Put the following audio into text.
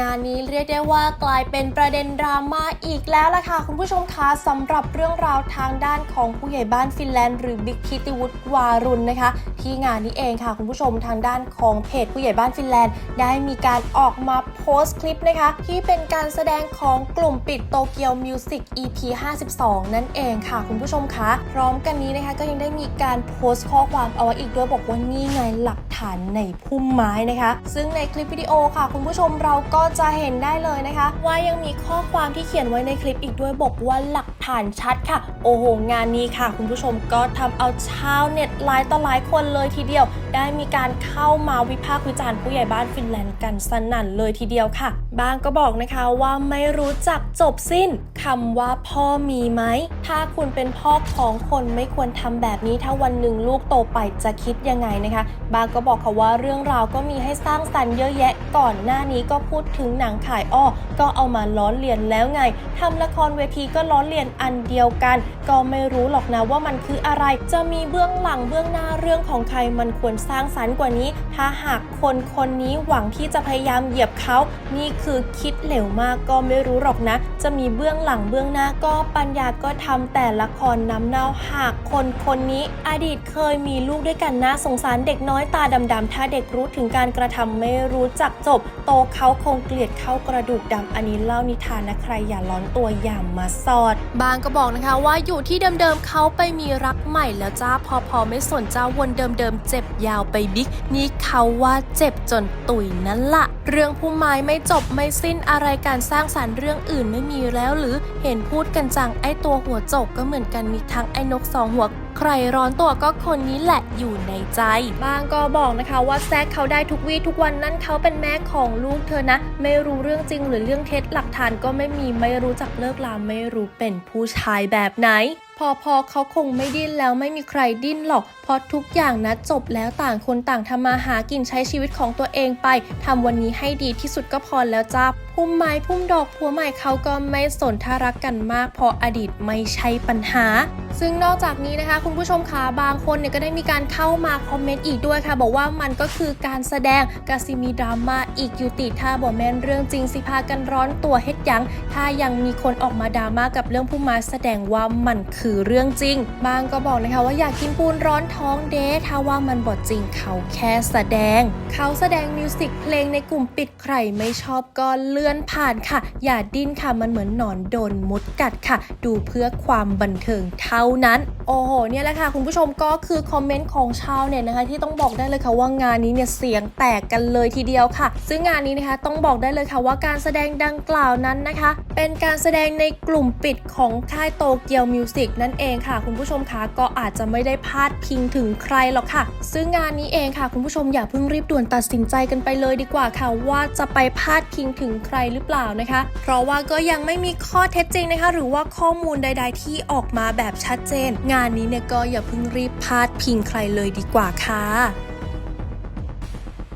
งานนี้เรียกได้ว่ากลายเป็นประเด็นดราม่าอีกแล้วล่ะค่ะ คุณผู้ชมคะสำหรับเรื่องราวทางด้านของผู้ใหญ่บ้านฟินแลนด์หรือบิ๊กทิติวุฒิวารุณนะคะ ที่งานนี้เองค่ะ คุณผู้ชมทางด้านของเพจผู้ใหญ่บ้านฟินแลนด์ ได้มีการออกมาโพสต์คลิปนะคะ ที่เป็นการแสดงของกลุ่มปิดโตเกียวมิวสิก EP 52 นั่นเองค่ะ คุณผู้ชมคะพร้อมกันนี้นะคะก็ยังได้มีการโพสต์ข้อความเอาไว้อีกด้วยบอกว่านี่ไงหลักฐานในพุ่มไม้นะคะ ซึ่งในคลิปวิดีโอค่ะ คุณผู้ชมเราก็จะเห็นได้เลยนะคะ ว่ายังมีข้อความที่เขียนไว้ในคลิปอีกด้วยบอกว่าหลักฐานชัดค่ะ โอ้โห งานนี้ค่ะ คุณผู้ชมก็ทำเอาชาวเน็ตหลายต่อหลายคนเลยทีเดียว ได้มีการเข้ามาวิพากษ์วิจารณ์ผู้ใหญ่บ้านฟินแลนด์กันสนั่นเลยทีเดียวค่ะ บางก็บอกนะคะว่าไม่รู้จักจบสิ้นคำว่าพ่อมีไหม ถ้าคุณเป็นพ่อของคนไม่ควรทำแบบนี้ถ้าวันหนึ่งลูกโตไปจะคิดยังไงนะคะ บางก็บอกค่ะว่าเรื่องราวก็มีให้สร้างสรรค์เยอะแยะก่อนหน้านี้ก็พูดถึงหนังขายอ้อ ก็เอามาล้อเลียนแล้วไงทำละครเวทีก็ล้อเลียนอันเดียวกัน ก็ไม่รู้หรอกนะว่ามันคืออะไร จะมีเบื้องหลังเบื้องหน้าเรื่องของใครมันควรสร้างสรรค์กว่านี้ ถ้าหากคนคนนี้หวังที่จะพยายามเหยียบเขา นี่คือคิดเหลวมากก็ไม่รู้หรอกนะ จะมีเบื้องหลังเบื้องหน้าก็ปัญญาก็ทำแต่ละครน้ำเน่าหากคนคนนี้ อดีตเคยมีลูกด้วยกันนะสงสารเด็กน้อยตาดำๆถ้าเด็กรู้ถึงการกระทำไม่รู้จักจบ โตเขาคงเกลียดเข้ากระดูกดำอันนี้เล่านิทานนะใครอย่าร้อนตัวอย่ามาสอด บางก็บอกนะคะว่าอยู่ที่เดิมๆเขาไปมีรักใหม่แล้วจ้าพอพอไม่สนจ้าวนเดิมๆเจ็บยาวไปบิ๊กนี่เขาว่าเจ็บจนตุยนั่นละเรื่องผู้ไม้ไม่จบไม่สิ้นอะไรการสร้างสารรค์เรื่องอื่นไม่มีแล้วหรือเห็นพูดกันจังไอตัวหัวโจกก็เหมือนกันมีทั้งไอ้นกสองหัว ใครร้อนตัวก็คนนี้แหละอยู่ในใจ บางก็บอกนะคะว่าแซกเขาได้ทุกวี่ทุกวันนั่นเขาเป็นแม่ของลูกเธอนะ ไม่รู้เรื่องจริงหรือเรื่องเท็จหลักฐานก็ไม่มีไม่รู้จักเลิกลาไม่รู้เป็นผู้ชายแบบไหน พอพอเขาคงไม่ดิ้นแล้วไม่มีใครดิ้นหรอก เพราะทุกอย่างนะจบแล้วต่างคนต่างทำมาหากินใช้ชีวิตของตัวเองไปทำวันนี้ให้ดีที่สุดก็พอแล้วจ้าพุ่มไม้พุ่มดอกผัวใหม่เขาก็ไม่สนถ้ารักกันมากเพราะอดีตไม่ใช่ปัญหา ซึ่งนอกจากนี้นะคะ คุณผู้ชมคะบางคนเนี่ยก็ได้มีการเข้ามาคอมเมนต์อีกด้วยค่ะ บอกว่ามันก็คือการแสดงกาซิมีดราม่าอีกอยู่ติถ้าบอกแม่นเรื่องจริงสิพากันร้อนตัวเฮ็ดยังถ้ายังมีคนออกมาดราม่ากับเรื่องผู้มาแสดงว่ามันคือเรื่องจริง บางก็บอกนะคะว่าอยากกินปูนร้อนท้องเดทถ้าว่ามันบอดจริงเขาแค่แสดง เขาแสดงมิวสิกเพลงในกลุ่มปิดใครไม่ชอบก็เลื่อนผ่านค่ะ อย่าดิ้นค่ะมันเหมือนหนอนโดนมดกัดค่ะ ดูเพื่อความบันเทิงเท่านั้น โอ้โหเนี่ยแหละค่ะคุณผู้ชมก็คือคอมเมนต์ของชาวเน็ตนะคะ ที่ต้องบอกได้เลยค่ะว่างานนี้เนี่ยเสียงแตกกันเลยทีเดียวค่ะ ซึ่งงานนี้นะคะต้องบอกได้เลยค่ะว่าการแสดงดังกล่าวนั้นนะคะ เป็นการแสดงในกลุ่มปิดของค่ายโตเกียวมิวสิกนั่นเองค่ะ คุณผู้ชมคะก็อาจจะไม่ได้พาดพิงถึงใครหรอกค่ะ ซึ่งงานนี้เองค่ะคุณผู้ชมอย่าเพิ่งรีบด่วนตัดสินใจกันไปเลยดีกว่าค่ะ ว่าจะไปพาดพิงถึงใครหรือเปล่านะคะ เพราะว่าก็ยังไม่มีข้อเท็จจริงนะคะ หรือว่าข้อมูลใด ๆ ที่ออกมาแบบชัดเจน งานนี้เนี่ยก็อย่าเพิ่งรีบพาดพิงใครเลยดีกว่าค่ะ